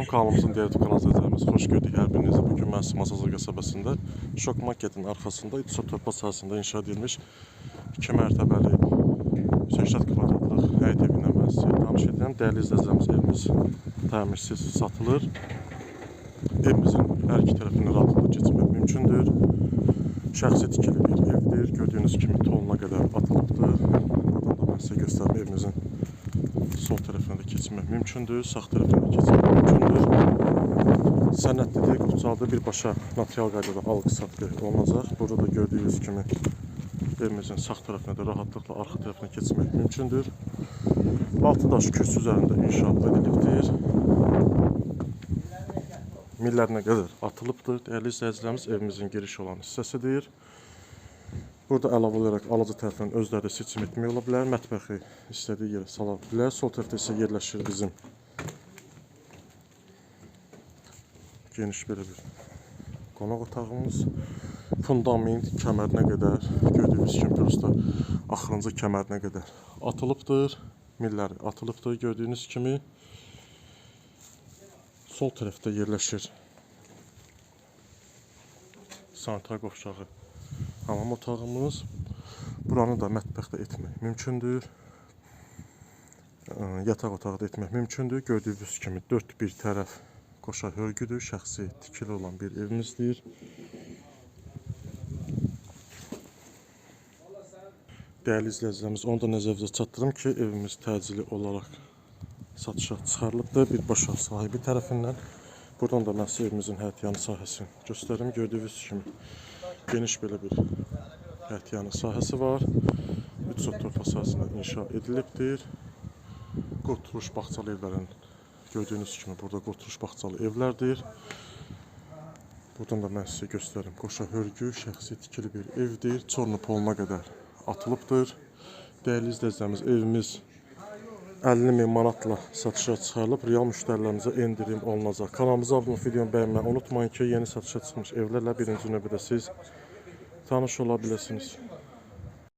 Salam, kanalımızın YouTube kanal izləyicilərimiz xoş gördük hər birinizi. Bugün mən Simasazır qəsəbəsində Şok Marketin arxasında İqtisad Torpaq sahəsində inşa edilmiş 2 mərtəbəli 80 kvadratlıq həyət evindən mən sizə tanış edirəm. Dəyərli izləyicilərimiz, evimiz təmirsiz satılır. Evimizin hər iki tərəfindən rahatlıqla keçmək mümkündür. Şəxsi tikili bir evdir. Gördüyünüz kimi tonuna qədər atılıbdır. Buradan da mən sizə göstərim evimizin sol tərəfinə də keçmək mümkündür, sağ tərəfinə də keçmək mümkündür. Sənədlidir, qutsaldır, birbaşa notarial qaydada alqı-satqı olunacaq. Burada da gördüyünüz kimi evimizin sağ tərəfinə də rahatlıqla arxa tərəfinə keçmək mümkündür. Altı daş kürsü üzərində inşa edilibdir. Millərinə qədər atılıbdır. Dəyərli izləyicilərimiz evimizin giriş olan hissəsidir. Burada əlavə olaraq alıcı tərəfindən özləri seçim etmək ola bilər. Mətbəxi istədiyi yerə sala bilər. Sol tərəfdə isə yerləşir bizim geniş belə bir qonaq otağımız. Fundament kəmərinə qədər gördüyünüz kimi prosta axırıncı kəmərinə qədər atılıbdır. Milləri atılıbdır gördüyünüz kimi. Sol tərəfdə yerləşir sanitar qovşağı hamam otağımız. Buranı da mətbəxdə etmək mümkündür. Yataq otağı da etmək mümkündür. Gördüyünüz kimi 4 bir tərəf qoşa hörgüdür. Şəxsi tikili olan bir evimizdir. Dəyərli izləyicilərimiz, onu da nəzərinizə çatdırım ki, evimiz təcili olaraq satışa çıxarılıbdır birbaşa sahibi tərəfindən. Buradan da sizə evimizin həyətyanı sahəsini göstərim. Gördüyünüz kimi geniş belə bir həyətyanı sahəsi var. 3 sot torpaq sahəsində inşa edilibdir. Qurtuluş bağçalı evlərin gördüyünüz kimi burada qurtuluş bağçalı evlərdir. Buradan da mən sizə göstərim. Qoşa hörgü, şəxsi tikili bir evdir. Çornu poluna qədər atılıbdır. Dəyərli izləyicilərimiz, evimiz 50 min manatla satışa çıxarılıb. Real müştərilərimizə endirim olunacaq. Kanalımıza abunə olub, videonu bəyənməyi unutmayın ki, yeni satışa çıxmış evlərlə birinci növbədə siz tanış ola biləsiniz.